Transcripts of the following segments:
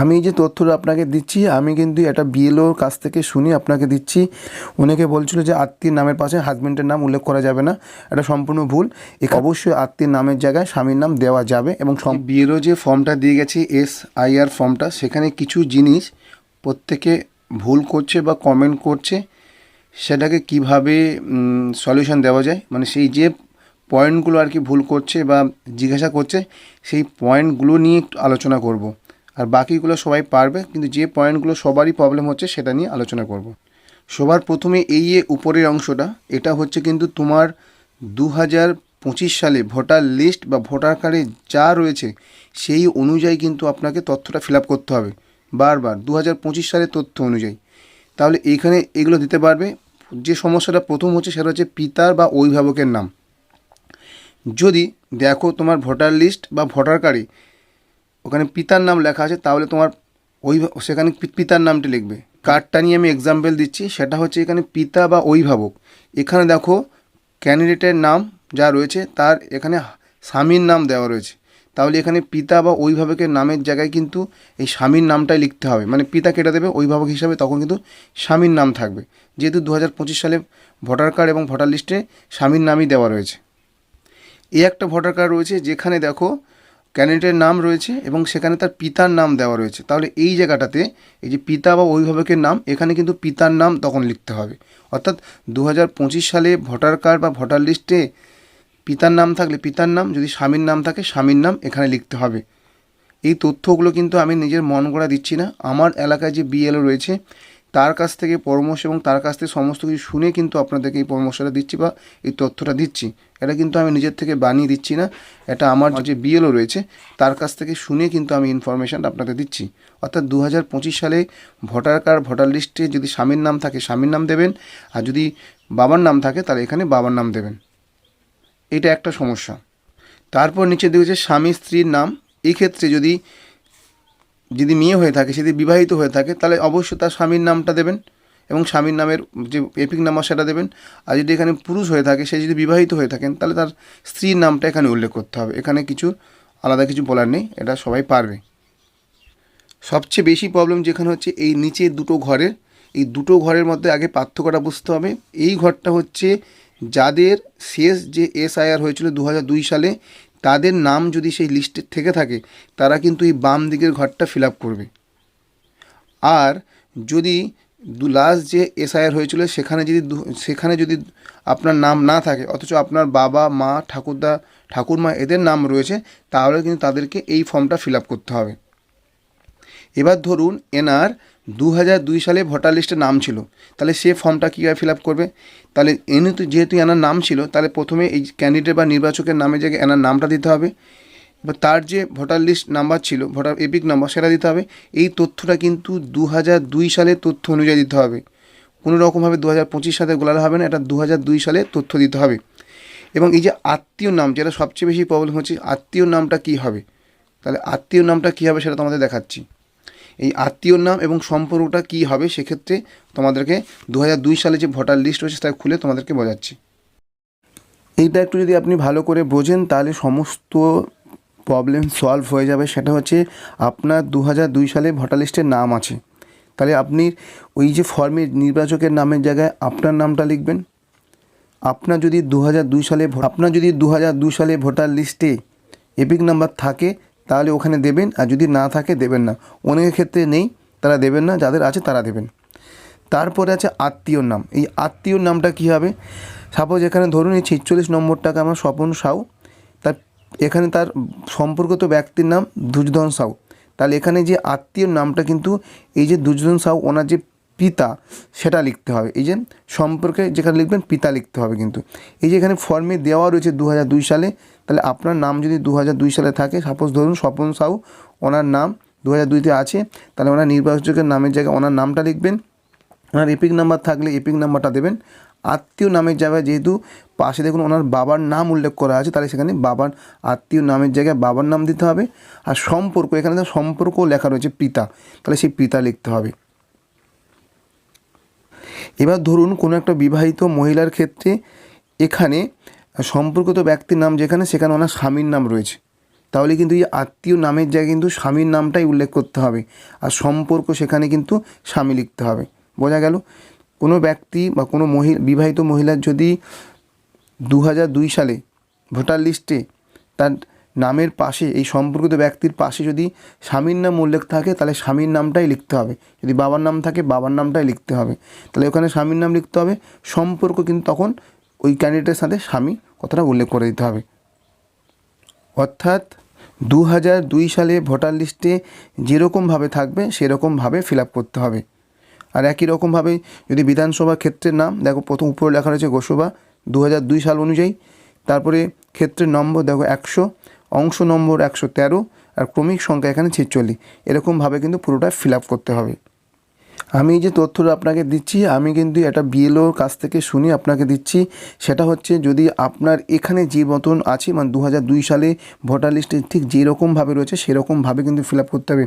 আমি যে তথ্যটা আপনাকে দিচ্ছি, আমি কিন্তু এটা বিএলওর কাছ থেকে শুনি, আপনাকে দিচ্ছি। অনেকে বলছিল যে আত্মীয় নামের পাশে হাজব্যান্ডের নাম উল্লেখ করা যাবে না, এটা সম্পূর্ণ ভুল। অবশ্যই আত্মীয় নামের জায়গায় স্বামীর নাম দেওয়া যাবে এবং বিএলও যে ফর্মটা দিয়ে গেছে এস আইআর ফর্মটা, সেখানে কিছু জিনিস প্রত্যেকে ভুল করছে বা কমেন্ট করছে, সেটাকে কীভাবে সলিউশন দেওয়া যায়? মানে সেই যে পয়েন্টগুলো আর কি ভুল করছে বা জিজ্ঞাসা করছে, সেই পয়েন্টগুলো নিয়ে একটু আলোচনা করব। আর বাকিগুলো সবাই পারবে, কিন্তু যে পয়েন্টগুলো সবারই প্রবলেম হচ্ছে সেটা নিয়ে আলোচনা করব। সবার প্রথমে এই যে উপরের অংশটা, এটা হচ্ছে কিন্তু তোমার দু হাজার পঁচিশ সালে ভোটার লিস্ট বা ভোটার কার্ডে যা রয়েছে, সেই অনুযায়ী কিন্তু আপনাকে তথ্যটা ফিল করতে হবে। বারবার দু হাজার পঁচিশ সালের তথ্য অনুযায়ী। তাহলে এইখানে এগুলো দিতে পারবে। যে সমস্যাটা প্রথম হচ্ছে সেটা হচ্ছে পিতার বা অভিভাবকের নাম। যদি দেখো তোমার ভোটার লিস্ট বা ভোটার কার্ডে ওখানে পিতার নাম লেখা আছে, তাহলে তোমার ওই সেখানে পিতার নামটি লিখবে। কার্ডটা নিয়ে আমি এক্সাম্পল দিচ্ছি, সেটা হচ্ছে এখানে পিতা বা অভিভাবক। এখানে দেখো ক্যান্ডিডেটের নাম যা রয়েছে, তার এখানে স্বামীর নাম দেওয়া রয়েছে। তাহলে এখানে পিতা বা অভিভাবকের নামের জায়গায় কিন্তু এই স্বামীর নামটাই লিখতে হবে। মানে পিতা কেটে দেবে, অভিভাবক হিসাবে তখন কিন্তু স্বামীর নাম থাকবে। যেহেতু দু হাজার পঁচিশ সালে ভোটার কার্ড এবং ভোটার লিস্টে স্বামীর নামই দেওয়া রয়েছে। এই একটা ভোটার কার্ড রয়েছে, যেখানে দেখো ক্যান্ডিডেটের নাম রয়েছে এবং সেখানে তার পিতার নাম দেওয়া রয়েছে। তাহলে এই জায়গাটাতে এই যে পিতা বা অভিভাবকের নাম, এখানে কিন্তু পিতার নাম তখন লিখতে হবে। অর্থাৎ দু হাজার পঁচিশ সালে ভোটার কার্ড বা ভোটার লিস্টে পিতার নাম থাকলে পিতার নাম, যদি স্বামীর নাম থাকে, স্বামীর নাম এখানে লিখতে হবে। এই তথ্যগুলো কিন্তু আমি নিজের মন করা দিচ্ছি না। আমার এলাকায় যে বিএলও রয়েছে তার কাছ থেকে পরামর্শ এবং তার কাছ থেকে সমস্ত কিছু শুনে কিন্তু আপনাদেরকে এই পরামর্শটা দিচ্ছি বা এই তথ্যটা দিচ্ছি। এটা কিন্তু আমি নিজের থেকে বানিয়ে দিচ্ছি না। এটা আমার যে বিএলও রয়েছে তার কাছ থেকে শুনে কিন্তু আমি ইনফরমেশান আপনাদের দিচ্ছি। অর্থাৎ দু হাজার পঁচিশ সালে ভোটার কার্ড ভোটার লিস্টে যদি স্বামীর নাম থাকে স্বামীর নাম দেবেন। আর যদি বাবার নাম থাকে তাহলে এখানে বাবার নাম দেবেন। এটা একটা সমস্যা। তারপর নিচে দেখেছে স্বামী স্ত্রীর নাম। এই ক্ষেত্রে যদি যদি মেয়ে হয়ে থাকে যদি বিবাহিত হয়ে থাকে, তাহলে অবশ্যই তার স্বামীর নামটা দেবেন এবং স্বামীর নামের যে এপিক নাম্বার সেটা দেবেন। আর যদি এখানে পুরুষ হয়ে থাকে, সে যদি বিবাহিত হয়ে থাকেন, তাহলে তার স্ত্রীর নামটা এখানে উল্লেখ করতে হবে। এখানে কিছু আলাদা কিছু বলার নেই, এটা সবাই পারবে। সবচেয়ে বেশি প্রবলেম যেখানে হচ্ছে, এই নিচে দুটো ঘরের, এই দুটো ঘরের মধ্যে আগে পার্থক্যটা বুঝতে হবে। এই ঘরটা হচ্ছে যাদের শেষ যে এসআইআর হয়েছিল দু সালে তাদের নাম যদি সেই লিস্টে থেকে থাকে, তারা কিন্তু এই বাম দিকের ঘরটা ফিল আপ করবে। আর যদি দু লাস্ট যে এসআইআর হয়েছিল, সেখানে যদি সেখানে যদি আপনার নাম না থাকে, অথচ আপনার বাবা, মা, ঠাকুরদা, ঠাকুরমা এদের নাম রয়েছে, তাহলে কিন্তু তাদেরকে এই ফর্মটা ফিল আপ করতে হবে। এবার ধরুন এনার দু দুই সালে ভোটার লিস্টে নাম ছিল। তাহলে সে ফর্মটা কীভাবে ফিল আপ করবে? তাহলে এনে তো যেহেতু এনার নাম ছিল, তাহলে প্রথমে এই ক্যান্ডিডেট বা নির্বাচকের নামে জায়গায় এনার নামটা দিতে হবে, বা তার যে ভোটার লিস্ট নাম্বার ছিল, ভোটার এপিক নাম্বার সেটা দিতে হবে। এই তথ্যটা কিন্তু দু দুই সালের তথ্য অনুযায়ী দিতে হবে। কোনো রকমভাবে দু হাজার পঁচিশ সালে গোলালে হবে না, এটা দু দুই সালে তথ্য দিতে হবে। এবং এই যে আত্মীয় নাম, যেটা সবচেয়ে বেশি প্রবলেম হচ্ছে, আত্মীয় নামটা কী হবে? তাহলে আত্মীয় নামটা কী হবে সেটা তোমাদের দেখাচ্ছি। এই আত্মীয়র নাম এবং সম্পর্কটা কী হবে সেক্ষেত্রে তোমাদেরকে দু সালে যে ভোটার লিস্ট রয়েছে সেটা খুলে তোমাদেরকে বোঝাচ্ছি। এইটা একটু যদি আপনি ভালো করে বোঝেন তাহলে সমস্ত প্রবলেম সলভ হয়ে যাবে। সেটা হচ্ছে আপনার দু সালে ভোটার লিস্টের নাম আছে। তাহলে আপনি ওই যে ফর্মে নির্বাচকের নামের জায়গায় আপনার নামটা লিখবেন। আপনার যদি দু সালে আপনার যদি দু সালে ভোটার লিস্টে এপিক নাম্বার থাকে তাহলে ওখানে দেবেন, আর যদি না থাকে দেবেন না। অনেকের ক্ষেত্রে নেই, তারা দেবেন না, যাদের আছে তারা দেবেন। তারপরে আছে আত্মীয়র নাম। এই আত্মীয়র নামটা কী হবে? সাপোজ এখানে ধরুন এই ছেচল্লিশ নম্বরটাকে আমার স্বপন সাউ। তার এখানে তার সম্পর্কিত ব্যক্তির নাম দুর্যোধন সাউ। তাহলে এখানে যে আত্মীয়র নামটা কিন্তু এই যে দুর্যোধন সাউ, ওনার যে পিতা, সেটা লিখতে হবে। এই যে সম্পর্কে যেখানে লিখবেন পিতা লিখতে হবে কিন্তু। এই যে এখানে ফর্মে দেওয়া রয়েছে দু সালে, তাহলে আপনার নাম যদি দু সালে থাকে সাপোজ ধরুন স্বপন সাউ, ওনার নাম দু হাজার দুইতে আছে, তাহলে ওনার নির্বাচকের নামের জায়গায় ওনার নামটা লিখবেন। ওনার এপিক নাম্বার থাকলে এপিক নাম্বারটা দেবেন। আত্মীয় নামের জায়গায় যেহেতু পাশে দেখুন ওনার বাবার নাম উল্লেখ করা আছে, তাহলে সেখানে বাবার আত্মীয় নামের জায়গায় বাবার নাম দিতে হবে। আর সম্পর্ক, এখানে তো সম্পর্ক লেখা রয়েছে পিতা, তাহলে সেই পিতা লিখতে হবে। এবার ধরুন কোনো একটা বিবাহিত মহিলার ক্ষেত্রে এখানে সম্পর্কিত ব্যক্তির নাম যেখানে, সেখানে ওনার স্বামীর নাম রয়েছে। তাহলে কিন্তু এই আত্মীয় নামের জায়গায় কিন্তু স্বামীর নামটাই উল্লেখ করতে হবে। আর সম্পর্ক সেখানে কিন্তু স্বামী লিখতে হবে। বোঝা গেল? কোনো ব্যক্তি বা কোনো মহিলা, বিবাহিত মহিলার যদি দু হাজার দুই সালে ভোটার লিস্টে তার নামের পাশে, এই সম্পর্কিত ব্যক্তির পাশে যদি স্বামীর নাম উল্লেখ থাকে, তাহলে স্বামীর নামটাই লিখতে হবে। যদি বাবার নাম থাকে, বাবার নামটাই লিখতে হবে। তাহলে ওখানে স্বামীর নাম লিখতে হবে। সম্পর্ক কিন্তু তখন ওই ক্যান্ডিডেটের সাথে স্বামী কথাটা উল্লেখ করে দিতে হবে। অর্থাৎ দু হাজার দুই সালে ভোটার লিস্টে যেরকমভাবে থাকবে সেরকমভাবে ফিল আপ করতে হবে। আর একই রকমভাবে যদি বিধানসভা ক্ষেত্রের নাম, দেখো প্রথম উপরে লেখা রয়েছে গোসভা দু হাজার দুই সাল অনুযায়ী। তারপরে ক্ষেত্রের নম্বর, দেখো একশো অংশ নম্বর একশো তেরো আর ক্রমিক সংখ্যা এখানে ছেচল্লিশ। এরকমভাবে কিন্তু পুরোটা ফিল আপ করতে হবে। আমি যে তথ্যটা আপনাকে দিচ্ছি, আমি কিন্তু এটা বিএলওর কাছ থেকে শুনি আপনাকে দিচ্ছি। সেটা হচ্ছে যদি আপনার এখানে যে মতন আছে মানে দু সালে ভোটার লিস্টে ঠিক যেরকমভাবে রয়েছে, সেরকমভাবে কিন্তু ফিল করতে হবে।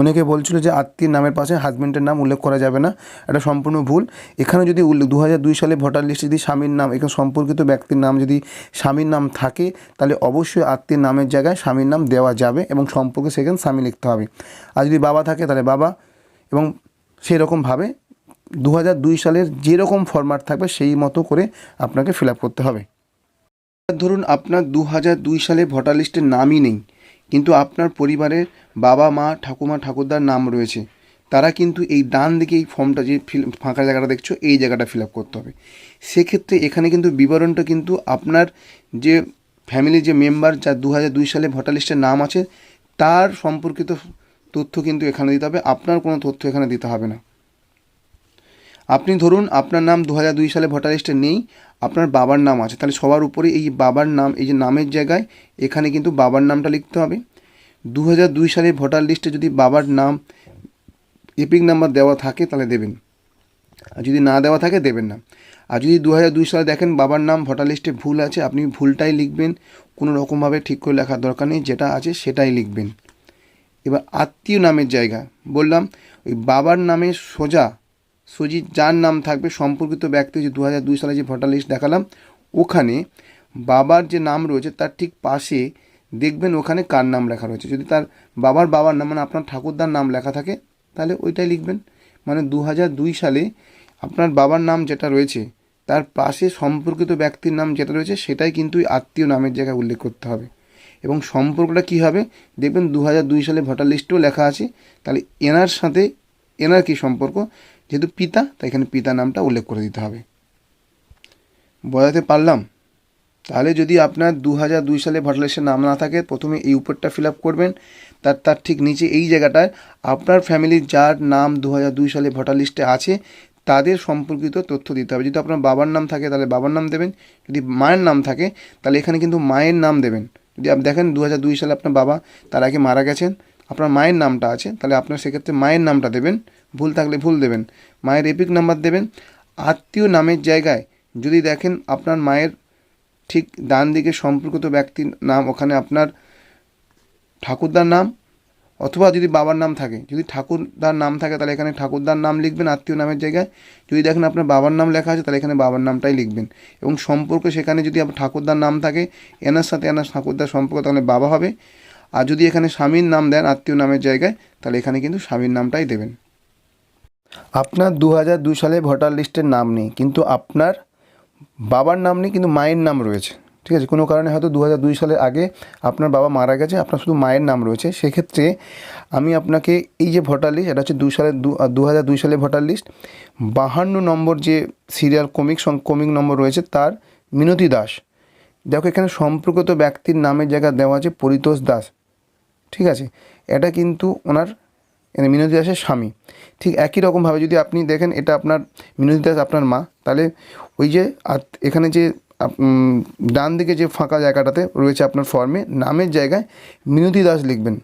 অনেকে বলছিল যে আত্মীয় নামের পাশে হাজব্যান্ডের নাম উল্লেখ করা যাবে না, এটা সম্পূর্ণ ভুল। এখানে যদি দু সালে ভোটার লিস্টে যদি স্বামীর নাম, এখানে সম্পর্কিত ব্যক্তির নাম যদি স্বামীর নাম থাকে, তাহলে অবশ্যই আত্মীয় নামের জায়গায় স্বামীর নাম দেওয়া যাবে এবং সম্পর্কে সেখানে স্বামী লিখতে হবে। আর যদি বাবা থাকে, তাহলে বাবা এবং সেই রকমভাবে দু হাজার দুই সালের যেরকম ফরম্যাট থাকবে সেই মতো করে আপনাকে ফিল আপ করতে হবে। ধরুন আপনার দু হাজার দুই সালে ভোটার লিস্টের নামই নেই, কিন্তু আপনার পরিবারের বাবা মা, ঠাকুমা, ঠাকুরদার নাম রয়েছে, তারা কিন্তু এই ডান দিকে এই ফর্মটা যে ফিল ফাঁকা জায়গাটা দেখছ, এই জায়গাটা ফিল আপ করতে হবে। সেক্ষেত্রে এখানে কিন্তু বিবরণটা কিন্তু আপনার যে ফ্যামিলির যে মেম্বার যা দু হাজার দুই সালে ভোটার লিস্টের নাম আছে, তার সম্পর্কিত তথ্য কিন্তু এখানে দিতে হবে, আপনার কোনো তথ্য এখানে দিতে হবে না। আপনি ধরুন, আপনার নাম দু দুই সালে ভোটার লিস্টে নেই, আপনার বাবার নাম আছে, তাহলে সবার উপরে এই বাবার নাম, এই যে নামের জায়গায় এখানে কিন্তু বাবার নামটা লিখতে হবে। দু দুই সালে ভোটার লিস্টে যদি বাবার নাম, এপিক নাম্বার দেওয়া থাকে, তাহলে দেবেন। আর যদি না দেওয়া থাকে, দেবেন না। আর যদি দু দুই সালে দেখেন বাবার নাম, ভোটার লিস্টে ভুল আছে, আপনি ভুলটাই লিখবেন, কোনো রকমভাবে ঠিক করে লেখার দরকার নেই, যেটা আছে সেটাই লিখবেন। এবার আত্মীয় নামের জায়গা। বললাম, ওই বাবার নামে সোজা সুজি যার নাম থাকবে সম্পর্কিত ব্যক্তি যে দু হাজার দুই সালে যে ভোটার লিস্ট দেখালাম, ওখানে বাবার যে নাম রয়েছে তার ঠিক পাশে দেখবেন ওখানে কার নাম লেখা রয়েছে। যদি তার বাবার বাবার নাম মানে আপনার ঠাকুরদার নাম লেখা থাকে, তাহলে ওইটাই লিখবেন। মানে দু দুই সালে আপনার বাবার নাম যেটা রয়েছে, তার পাশে সম্পর্কিত ব্যক্তির নাম যেটা রয়েছে, সেটাই কিন্তু আত্মীয় নামের জায়গায় উল্লেখ করতে হবে। এবং সম্পর্কটা কী হবে? দেখবেন দু দুই সালে ভোটার লিস্টেও লেখা আছে। তাহলে এনার সাথে, এনার কী সম্পর্ক? যেহেতু পিতা, তাই এখানে পিতা নামটা উল্লেখ করে দিতে হবে। বোঝাতে পারলাম? তাহলে যদি আপনার দু দুই সালে ভোটার লিস্টে নাম না থাকে, প্রথমে এই উপরটা ফিল করবেন। তার তার ঠিক নিচে এই জায়গাটায় আপনার ফ্যামিলির যার নাম দু দুই সালে ভোটার লিস্টে আছে, তাদের সম্পর্কিত তথ্য দিতে হবে। যদি আপনার বাবার নাম থাকে, তাহলে বাবার নাম দেবেন। যদি মায়ের নাম থাকে, তাহলে এখানে কিন্তু মায়ের নাম দেবেন। যদি আপনি দেখেন দু হাজার দুই সালে আপনার বাবা তার আগে মারা গেছেন, আপনার মায়ের নামটা আছে, তাহলে আপনার সেক্ষেত্রে মায়ের নামটা দেবেন, ভুল থাকলে ভুল দেবেন। মায়ের এপিক নাম্বার দেবেন। আত্মীয় নামের জায়গায় যদি দেখেন আপনার মায়ের ঠিক ডান দিকে সম্পর্কিত ব্যক্তির নাম, ওখানে আপনার ঠাকুরদার নাম অথবা যদি বাবার নাম থাকে, যদি ঠাকুরদার নাম থাকে, তাহলে এখানে ঠাকুরদার নাম লিখবেন, আত্মীয় নামের জায়গায়। যদি দেখেন আপনার বাবার নাম লেখা আছে, তাহলে এখানে বাবার নামটাই লিখবেন। এবং সম্পর্ক সেখানে যদি আপনার ঠাকুরদার নাম থাকে, এনার সাথে এনার ঠাকুরদার সম্পর্ক, তাহলে বাবা হবে। আর যদি এখানে স্বামীর নাম দেন, আত্মীয় নামের জায়গায়, তাহলে এখানে কিন্তু স্বামীর নামটাই দেবেন। আপনার দু হাজার দুই সালে ভোটার লিস্টের নাম নেই, কিন্তু আপনার বাবার নাম নেই, কিন্তু মায়ের নাম রয়েছে। ঠিক আছে? কোনো কারণে হয়তো দু হাজার দুই সালের আগে আপনার বাবা মারা গেছে, আপনার শুধু মায়ের নাম রয়েছে। সেক্ষেত্রে আমি আপনাকে এই যে ভোটার লিস্ট এটা হচ্ছে দু সালের দু হাজার দুই ভোটার লিস্ট বাহান্ন নম্বর যে সিরিয়াল কমিক কমিক নম্বর রয়েছে তার মিনতি দাস। দেখো, এখানে সম্পর্কিত ব্যক্তির নামের জায়গা দেওয়া আছে পরিতোষ দাস। ঠিক আছে? এটা কিন্তু ওনার মানে মিনতি দাসের স্বামী। ঠিক একই রকমভাবে যদি আপনি দেখেন, এটা আপনার, মিনতি দাস আপনার মা। তাহলে ওই যে এখানে যে ডান দিকে যে ফাঁকা জায়গাটাতে রয়েছে আপনার ফর্মে নামের জায়গায় মিনতি দাস লিখবেন।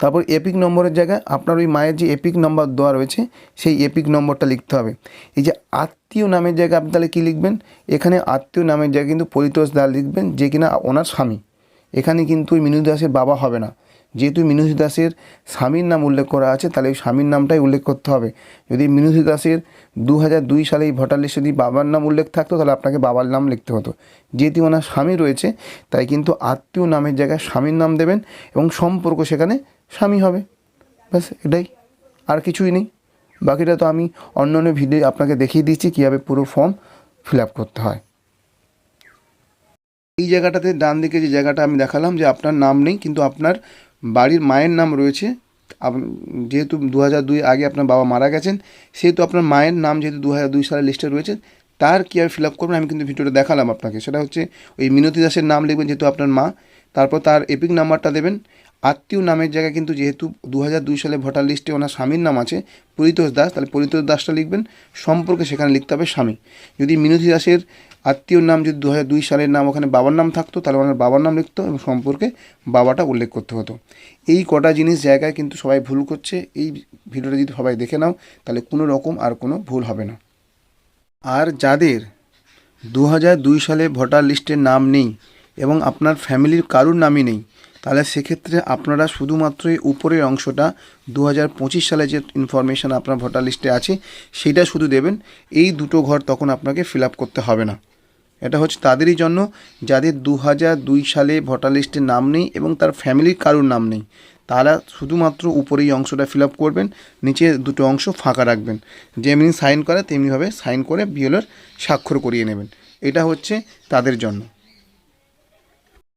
তারপর এপিক নম্বরের জায়গায় আপনার ওই মায়ের যে এপিক নম্বর দেওয়া রয়েছে, সেই এপিক নম্বরটা লিখতে হবে। এই যে আত্মীয় নামের জায়গায় আপনি তাহলে কী লিখবেন? এখানে আত্মীয় নামের জায়গায় কিন্তু পরিতোষ দা লিখবেন, যে কিনা ওনার স্বামী। এখানে কিন্তু ওই মিনু দাসের বাবা হবে না। যেহেতু মিনুষি দাসের স্বামীর নাম উল্লেখ করা আছে, তাহলে ওই স্বামীর নামটাই উল্লেখ করতে হবে। যদি মিনুষি দাসের দু হাজার দুই সালে এই ভোটার লিস্টে যদি বাবার নাম উল্লেখ থাকতো, তাহলে আপনাকে বাবার নাম লিখতে হতো। যেহেতু ওনার স্বামী রয়েছে, তাই কিন্তু আত্মীয় নামের জায়গায় স্বামীর নাম দেবেন এবং সম্পর্ক সেখানে স্বামী হবে। ব্যাস, এটাই। আর কিছুই নেই। বাকিটা তো আমি অন্য অন্য ভিডিও আপনাকে দেখিয়ে দিচ্ছি, কীভাবে পুরো ফর্ম ফিল আপ করতে হয়। এই জায়গাটাতে ডান দিকে যে জায়গাটা আমি দেখালাম যে আপনার নাম নেই, কিন্তু আপনার বাড়ির মায়ের নাম রয়েছে। যেহেতু দু হাজার দুই আগে আপনার বাবা মারা গেছেন, সেহেতু আপনার মায়ের নাম যেহেতু দু হাজার দুই সালের লিস্টে রয়েছে, তার কীভাবে ফিল আপ করবেন, আমি কিন্তু ভিডিওটা দেখালাম আপনাকে। সেটা হচ্ছে ওই মিনতি দাসের নাম লিখবেন যেহেতু আপনার মা, তারপর তার এপিক নাম্বারটা দেবেন আত্মীয় নামের জায়গায় কিন্তু যেহেতু দু হাজার দুই সালে ভোটার লিস্টে ওনার স্বামীর নাম আছে, পরিতোষ দাস, তাহলে পরিতোষ দাসটা লিখবেন। সম্পর্কে সেখানে লিখতে হবে স্বামী। যদি মিনতি দাসের আত্মীয়র নাম যদি দু হাজার দুই সালের নাম ওখানে বাবার নাম থাকতো, তাহলে ওনার বাবার নাম লিখতো এবং সম্পর্কে বাবাটা উল্লেখ করতে হতো। এই কটা জিনিস জায়গায় কিন্তু সবাই ভুল করছে। এই ভিডিওটা যদি সবাই দেখে নাও, তাহলে কোনো রকম আর কোনো ভুল হবে না। আর যাদের দু হাজার দুই সালে ভোটার লিস্টে নাম নেই এবং আপনার ফ্যামিলির কারুর নামই নেই তাহলে সেক্ষেত্রে আপনারা শুধুমাত্র এই উপরের অংশটা দু হাজার পঁচিশ সালে যে ইনফরমেশান আপনার ভোটার লিস্টে আছে সেটা শুধু দেবেন। এই দুটো ঘর তখন আপনাকে ফিল করতে হবে না। এটা হচ্ছে তাদেরই জন্য যাদের দু দুই সালে ভোটার লিস্টে নাম নেই এবং তার ফ্যামিলির কারুর নাম নেই, তারা শুধুমাত্র উপরেই অংশটা ফিল করবেন, নিচে দুটো অংশ ফাঁকা রাখবেন। যেমনি সাইন করে, তেমনিভাবে সাইন করে বিএলওর স্বাক্ষর করিয়ে নেবেন। এটা হচ্ছে তাদের জন্য।